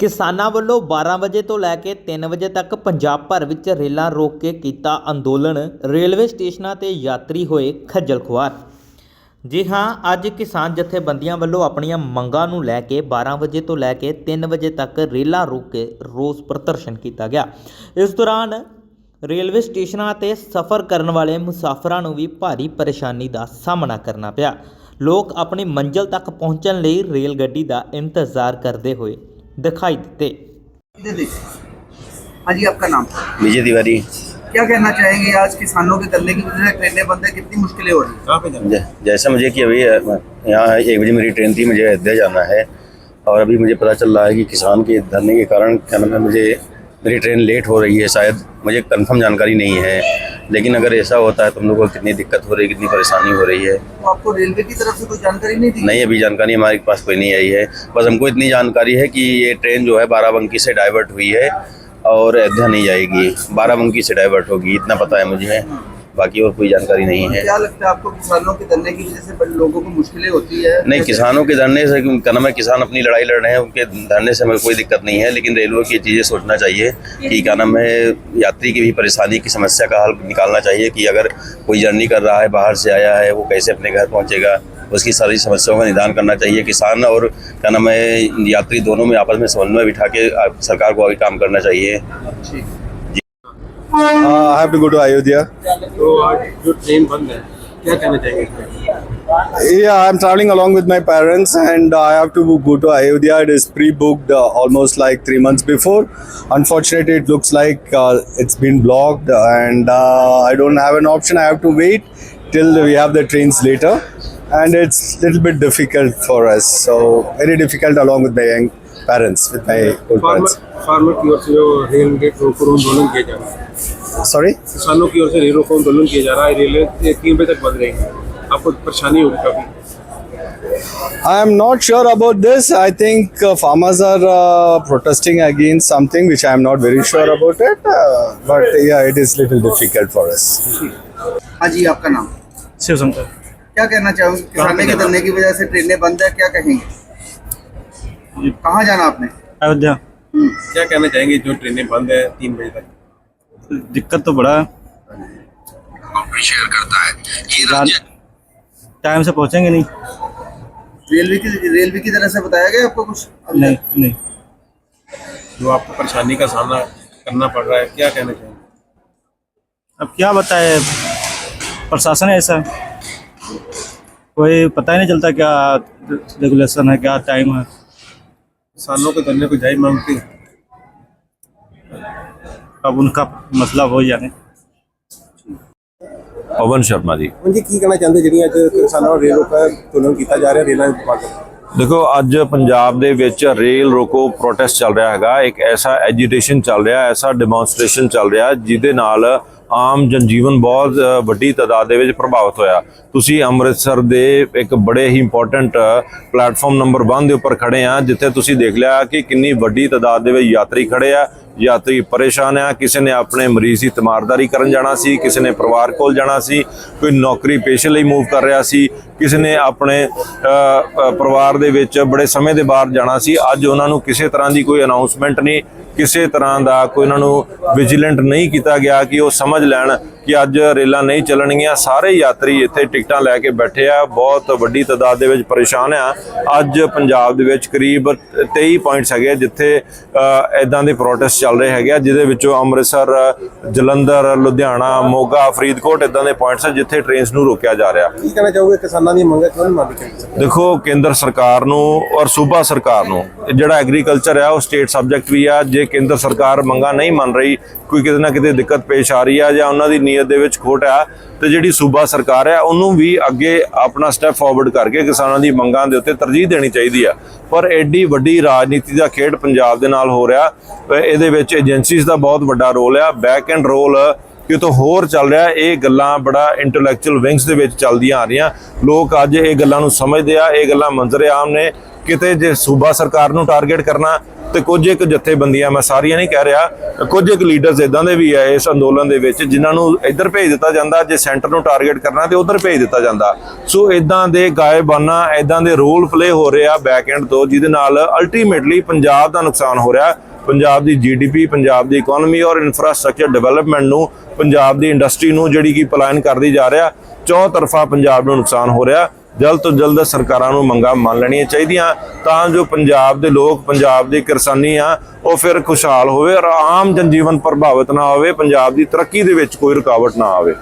ਕਿਸਾਨਾਂ ਵੱਲੋਂ 12 ਵਜੇ ਤੋਂ ਲੈ ਕੇ 3 ਵਜੇ ਤੱਕ ਪੰਜਾਬ ਭਰ ਵਿੱਚ ਰੇਲਾਂ ਰੋਕ ਕੇ ਕੀਤਾ ਅੰਦੋਲਨ। ਰੇਲਵੇ ਸਟੇਸ਼ਨਾਂ ਤੇ ਯਾਤਰੀ ਹੋਏ ਖੱਜਲ ਖੁਆਰ। ਜੀ ਹਾਂ, ਅੱਜ ਕਿਸਾਨ ਜਥੇਬੰਦੀਆਂ ਵੱਲੋਂ ਆਪਣੀਆਂ ਮੰਗਾਂ ਨੂੰ ਲੈ ਕੇ 12 ਵਜੇ ਤੋਂ ਲੈ ਕੇ 3 ਵਜੇ ਤੱਕ ਰੇਲਾਂ ਰੋਕ ਕੇ ਰੋਸ ਪ੍ਰਦਰਸ਼ਨ ਕੀਤਾ ਗਿਆ। ਇਸ ਦੌਰਾਨ ਰੇਲਵੇ ਸਟੇਸ਼ਨਾਂ ਤੇ ਸਫ਼ਰ ਕਰਨ ਵਾਲੇ ਮੁਸਾਫਰਾਂ ਨੂੰ ਵੀ ਭਾਰੀ ਪਰੇਸ਼ਾਨੀ ਦਾ ਸਾਹਮਣਾ ਕਰਨਾ ਪਿਆ। ਲੋਕ ਆਪਣੀ ਮੰਜ਼ਿਲ ਤੱਕ ਪਹੁੰਚਣ ਲਈ ਰੇਲ ਗੱਡੀ ਦਾ ਇੰਤਜ਼ਾਰ ਕਰਦੇ ਹੋਏ दिखाई देते। जी आपका नाम? विजय तिवारी। क्या कहना चाहेंगे आज किसानों के धरने की वजह से ट्रेनें बंद है? कितनी मुश्किलें हो रही है? जैसा मुझे कि अभी यहाँ एक बजे मेरी ट्रेन थी मुझे अयोध्या जाना है। और अभी मुझे पता चल रहा है कि किसान के धरने के कारण क्या नाम है मुझे मेरी ट्रेन लेट हो रही है शायद मुझे कंफर्म जानकारी नहीं है। लेकिन अगर ऐसा होता है तो हम लोगों को कितनी दिक्कत हो रही है कितनी परेशानी हो रही है। तो आपको रेलवे की तरफ़ से कोई जानकारी नहीं दी नहीं अभी जानकारी हमारे पास कोई नहीं आई है। बस हमको इतनी जानकारी है कि ये ट्रेन जो है बाराबंकी से डाइवर्ट हुई है और अयोध्या नहीं जाएगी। बाराबंकी से डाइवर्ट होगी इतना पता है मुझे। बाकी और कोई जानकारी नहीं है। क्या लगता है आपको किसानों के धरने की वजह से बड़े लोगों को मुश्किलें होती है? नहीं किसानों के धरने से क्या नाम है किसान अपनी लड़ाई लड़ रहे हैं उनके धरने से हमें कोई दिक्कत नहीं है लेकिन रेलवे की चीज़ें सोचना चाहिए कि क्या नाम है यात्री की भी परेशानी की समस्या का हल निकालना चाहिए कि अगर कोई जर्नी कर रहा है बाहर से आया है वो कैसे अपने घर पहुँचेगा उसकी सारी समस्याओं का निदान करना चाहिए। किसान और क्या नाम है यात्री दोनों में आपस में समन्वय बिठा के सरकार को आगे काम करना चाहिए। Uh, I have to go to Ayodhya. तो आज जो ट्रेन बंद है क्या कहना चाहिए इस पे? Yeah, I'm traveling along with my parents, and I have to go to Ayodhya. It is pre-booked uh, almost like three months before. Unfortunately, it looks like uh, it's been blocked, and uh, I don't have an option. I have to wait till we have the trains later, and it's a little bit difficult for us. So very difficult along with my young parents, with my old farmer parents. Farmer की ओर से जो rail gate रोको आंदोलन किया जा रहा है Sorry. किसानों की ओर से रेल रोको आंदोलन किया जा रहा है रेलें तीन बजे तक बंद रहेंगी आपको परेशानी होगी काफ़ी I am not sure about this. I think uh, farmers are uh, protesting against something which I am not very sure about it. Uh, but yeah, it is little difficult for us. हाँ जी आपका नाम शिव शंकर क्या कहना चाहोगे किसानों के धरने की वजह से ट्रेनें बंद है क्या कहेंगे कहाँ जाना आपने? अयोध्या। क्या कहना चाहेंगे? जो ट्रेनें बंद है तीन बजे तक। दिक्कत तो बड़ा है। जान- टाइम से पहुँचेंगे नहीं। रेलवे की रेलवे की तरह से बताया गया आपको कुछ? नहीं नहीं। जो आपको परेशानी का सामना करना पड़ रहा है क्या कहना चाहेंगे? अब क्या बताए? प्रशासन है ऐसा। कोई पता ही नहीं चलता क्या रेगुलेशन है क्या टाइम है। किसानों के धरने को जारी मांगते हैं अब उनका मसला हो जाने ਪਵਨ ਸ਼ਰਮਾ ਜੀ जी की कहना चाहते ਜਿਹੜੀਆਂ ਅੱਜ ਕਿਸਾਨਾਂ ਨੂੰ ਰੇਲ ਰੋਕਾ ਅੰਦੋਲਨ ਕੀਤਾ ਜਾ ਰਿਹਾ ਰੇਲਾਂ ਬੰਦ ਦੇਖੋ ਅੱਜ ਪੰਜਾਬ ਦੇ ਵਿੱਚ ਰੇਲ ਰੋਕੋ ਪ੍ਰੋਟੈਸਟ ਚੱਲ ਰਿਹਾ ਹੈਗਾ ਇੱਕ ਐਸਾ ਐਜੀਟੇਸ਼ਨ ਚੱਲ ਰਿਹਾ ਐਸਾ ਡੈਮੋਨਸਟ੍ਰੇਸ਼ਨ ਚੱਲ ਰਿਹਾ ਜਿਹਦੇ ਨਾਲ ਆਮ ਜਨਜੀਵਨ ਬਹੁਤ ਵੱਡੀ ਤਾਦਾਦ ਦੇ ਵਿੱਚ ਪ੍ਰਭਾਵਿਤ ਹੋਇਆ। ਤੁਸੀਂ ਅੰਮ੍ਰਿਤਸਰ ਦੇ ਇੱਕ ਬੜੇ ਹੀ ਇੰਪੋਰਟੈਂਟ ਪਲੇਟਫਾਰਮ ਨੰਬਰ 1 ਦੇ ਉੱਪਰ ਖੜੇ ਆ, ਜਿੱਥੇ ਤੁਸੀਂ ਦੇਖ ਲਿਆ ਕਿ ਕਿੰਨੀ ਵੱਡੀ ਤਾਦਾਦ ਦੇ ਵਿੱਚ ਯਾਤਰੀ ਖੜੇ ਆ। ਯਾਤਰੀ ਪਰੇਸ਼ਾਨ ਆ, ਕਿਸੇ ਨੇ ਆਪਣੇ ਮਰੀਜ਼ ਦੀ ਤਮਾਰਦਾਰੀ ਕਰਨ ਜਾਣਾ ਸੀ, ਕਿਸੇ ਨੇ ਪਰਿਵਾਰ ਕੋਲ ਜਾਣਾ ਸੀ, ਕੋਈ ਨੌਕਰੀ ਪੇਸ਼ੇ ਲਈ ਮੂਵ ਕਰ ਰਿਹਾ ਸੀ, ਕਿਸੇ ਨੇ ਆਪਣੇ ਪਰਿਵਾਰ ਦੇ ਵਿੱਚ ਬੜੇ ਸਮੇਂ ਦੇ ਬਾਅਦ ਜਾਣਾ ਸੀ। ਅੱਜ ਉਹਨਾਂ ਨੂੰ ਕਿਸੇ ਤਰ੍ਹਾਂ ਦੀ ਕੋਈ ਅਨਾਉਂਸਮੈਂਟ ਨਹੀਂ ਕਿਸੇ ਤਰ੍ਹਾਂ ਦਾ ਕੋਈ ਉਹਨਾਂ ਨੂੰ ਵਿਜੀਲੈਂਟ ਨਹੀਂ ਕੀਤਾ ਗਿਆ ਕਿ ਉਹ ਸਮਝ ਲੈਣ ਕਿ ਅੱਜ ਰੇਲਾਂ ਨਹੀਂ ਚੱਲਣਗੀਆਂ। ਸਾਰੇ ਯਾਤਰੀ ਇੱਥੇ ਟਿਕਟਾਂ ਲੈ ਕੇ ਬੈਠੇ ਆ। ਬਹੁਤ ਵੱਡੀ ਤਾਦਾਦ ਦੇ ਵਿੱਚ ਪਰੇਸ਼ਾਨ ਆ। ਅੱਜ ਪੰਜਾਬ ਦੇ ਵਿੱਚ ਕਰੀਬ 23 ਪੁਆਇੰਟਸ ਹੈਗੇ ਜਿੱਥੇ ਇਦਾਂ ਦੇ ਪ੍ਰੋਟੈਸਟ ਚੱਲ ਰਹੇ ਹੈਗੇ ਆ ਜਿਹਦੇ ਵਿੱਚੋਂ ਅੰਮ੍ਰਿਤਸਰ ਜਲੰਧਰ ਲੁਧਿਆਣਾ ਮੋਗਾ ਫਰੀਦਕੋਟ ਇਦਾਂ ਦੇ ਪੁਆਇੰਟਸ ਆ ਜਿੱਥੇ ਟ੍ਰੇਨਸ ਨੂੰ ਰੋਕਿਆ ਜਾ ਰਿਹਾ। ਕੀ ਕਹਿਣਾ ਚਾਹੋਗੇ? ਕਿਸਾਨਾਂ ਦੀ ਮੰਗਾਂ ਕਿਉਂ ਨਹੀਂ ਮੰਨਦੀ? ਚਾਹੀਦੀ ਦੇਖੋ ਕੇਂਦਰ ਸਰਕਾਰ ਨੂੰ ਔਰ ਸੂਬਾ ਸਰਕਾਰ ਨੂੰ ਜਿਹੜਾ ਐਗਰੀਕਲਚਰ ਹੈ ਉਹ ਸਟੇਟ ਸਬਜੈਕਟ ਵੀ ਆ। ਜੇ ਕੇਂਦਰ ਸਰਕਾਰ ਮੰਗਾਂ ਨਹੀਂ ਮੰਨ ਰਹੀ, ਕੋਈ ਕਿਤੇ ਨਾ ਕਿਤੇ ਦਿੱਕਤ ਪੇਸ਼ ਆ ਰਹੀ ਆ ਜਾਂ ਉਹਨਾਂ ਦੀ ਨੀਅਤ ਦੇ ਵਿੱਚ ਖੋਟ ਆ, ਤੇ ਜਿਹੜੀ ਸੂਬਾ ਸਰਕਾਰ ਆ, ਉਹਨੂੰ ਵੀ ਅੱਗੇ ਆਪਣਾ ਸਟੈਪ ਫਾਰਵਰਡ ਕਰਕੇ ਕਿਸਾਨਾਂ ਦੀ ਮੰਗਾਂ ਦੇ ਉੱਤੇ ਤਰਜੀਹ ਦੇਣੀ ਚਾਹੀਦੀ ਆ। ਪਰ ਐਡੀ ਵੱਡੀ ਰਾਜਨੀਤੀ ਦਾ ਖੇਡ ਪੰਜਾਬ ਦੇ ਨਾਲ ਹੋ ਰਿਹਾ ਇਹਦੇ ਵਿੱਚ ਏਜੰਸੀਜ਼ ਦਾ ਬਹੁਤ ਵੱਡਾ ਰੋਲ ਆ ਬੈਕ ਐਂਡ ਰੋਲ ਕਿਤੋਂ ਹੋਰ ਚੱਲ ਰਿਹਾ, ਇਹ ਗੱਲਾਂ ਬੜਾ ਇੰਟੈਲੈਕਚੁਅਲ ਵਿੰਗਸ ਦੇ ਵਿੱਚ ਚੱਲਦੀਆਂ ਆ ਰਹੀਆਂ। ਲੋਕ ਅੱਜ ਇਹ ਗੱਲਾਂ ਨੂੰ ਸਮਝਦੇ ਆ, ਇਹ ਗੱਲਾਂ ਮੰਜ਼ਰ ਆਮ ਨੇ ਕਿਤੇ ਜੇ ਸੂਬਾ ਸਰਕਾਰ ਨੂੰ ਟਾਰਗੇਟ ਕਰਨਾ ਤੇ ਕੁਝ ਇੱਕ ਜਥੇਬੰਦੀਆਂ, ਮੈਂ ਸਾਰੀਆਂ ਨਹੀਂ ਕਹਿ ਰਿਹਾ, ਕੁਝ ਇੱਕ ਲੀਡਰਸ ਇਦਾਂ ਦੇ ਵੀ ਆ ਇਸ ਅੰਦੋਲਨ ਦੇ ਵਿੱਚ, ਜਿਨ੍ਹਾਂ ਨੂੰ ਇੱਧਰ ਭੇਜ ਦਿੱਤਾ ਜਾਂਦਾ, ਜੇ ਸੈਂਟਰ ਨੂੰ ਟਾਰਗੇਟ ਕਰਨਾ ਤੇ ਉਧਰ ਭੇਜ ਦਿੱਤਾ ਜਾਂਦਾ। ਸੋ ਇਦਾਂ ਦੇ ਗਾਇਬਾਨਾ ਇਦਾਂ ਦੇ ਰੋਲ ਪਲੇ ਹੋ ਰਿਹਾ ਬੈਕ ਐਂਡ ਤੋਂ, ਜਿਹਦੇ ਨਾਲ ਅਲਟੀਮੇਟਲੀ ਪੰਜਾਬ ਦਾ ਨੁਕਸਾਨ ਹੋ ਰਿਹਾ। ਪੰਜਾਬ ਦੀ ਜੀਡੀਪੀ ਪੰਜਾਬ ਦੀ ਇਕਨੋਮੀ ਔਰ ਇਨਫਰਾਸਟ੍ਰਕਚਰ ਡਿਵੈਲਪਮੈਂਟ ਨੂੰ, ਪੰਜਾਬ ਦੀ ਇੰਡਸਟਰੀ ਨੂੰ ਜਿਹੜੀ ਕਿ ਪਲਾਨ ਕਰਦੀ ਜਾ ਰਿਹਾ, ਚੌ ਤਰਫਾ ਪੰਜਾਬ ਨੂੰ ਨੁਕਸਾਨ ਹੋ ਰਿਹਾ। ਜਲਦ ਤੋਂ ਜਲਦ ਸਰਕਾਰਾਂ ਨੂੰ ਮੰਗਾਂ ਮੰਨ ਲੈਣੀਆਂ ਚਾਹੀਦੀਆਂ, ਤਾਂ ਜੋ ਪੰਜਾਬ ਦੇ ਲੋਕ, ਪੰਜਾਬ ਦੀ ਕਿਰਸਾਨੀ ਆ, ਉਹ ਫਿਰ ਖੁਸ਼ਹਾਲ ਹੋਵੇ ਔਰ ਆਮ ਜਨਜੀਵਨ ਪ੍ਰਭਾਵਿਤ ਨਾ ਹੋਵੇ, ਪੰਜਾਬ ਦੀ ਤਰੱਕੀ ਦੇ ਵਿੱਚ ਕੋਈ ਰੁਕਾਵਟ ਨਾ ਆਵੇ।